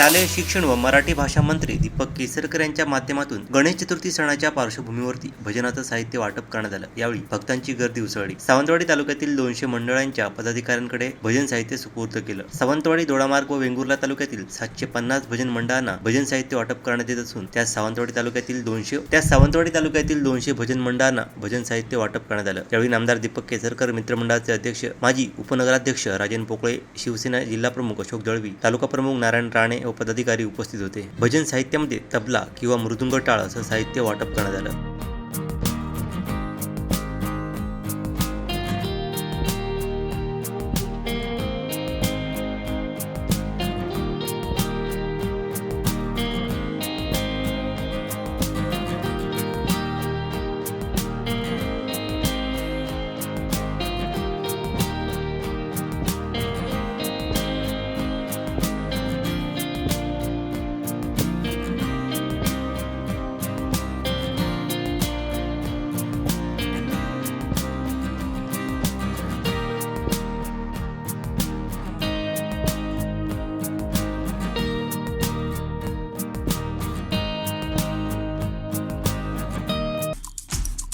शालेय शिक्षण व मराठी भाषा मंत्री दीपक केसरकर यांच्या माध्यमातून गणेश चतुर्थी सणाच्या पार्श्वभूमीवरती भजनाचं साहित्य वाटप करण्यात आलं. यावेळी भक्तांची गर्दी उसळली. सावंतवाडी तालुक्यातील दोनशे मंडळांच्या पदाधिकाऱ्यांकडे भजन साहित्य सुपूर्द केलं. सावंतवाडी दोडामार्ग व वेंगुर्ला तालुक्यातील सातशे पन्नास भजन मंडळांना भजन साहित्य वाटप करण्यात येत असून त्या सावंतवाडी तालुक्यातील दोनशे त्या सावंतवाडी तालुक्यातील दोनशे भजन मंडळांना भजन साहित्य वाटप करण्यात आलं. यावेळी नामदार दीपक केसरकर मित्रमंडळाचे अध्यक्ष माजी उपनगराध्यक्ष राजन पोकळे शिवसेना जिल्हा प्रमुख अशोक दळवी तालुका प्रमुख नारायण राणे व पदाधिकारी उपस्थित होते. भजन साहित्यामध्ये तबला किंवा मृदुंग टाळ असं साहित्य वाटप करण्यात आलं.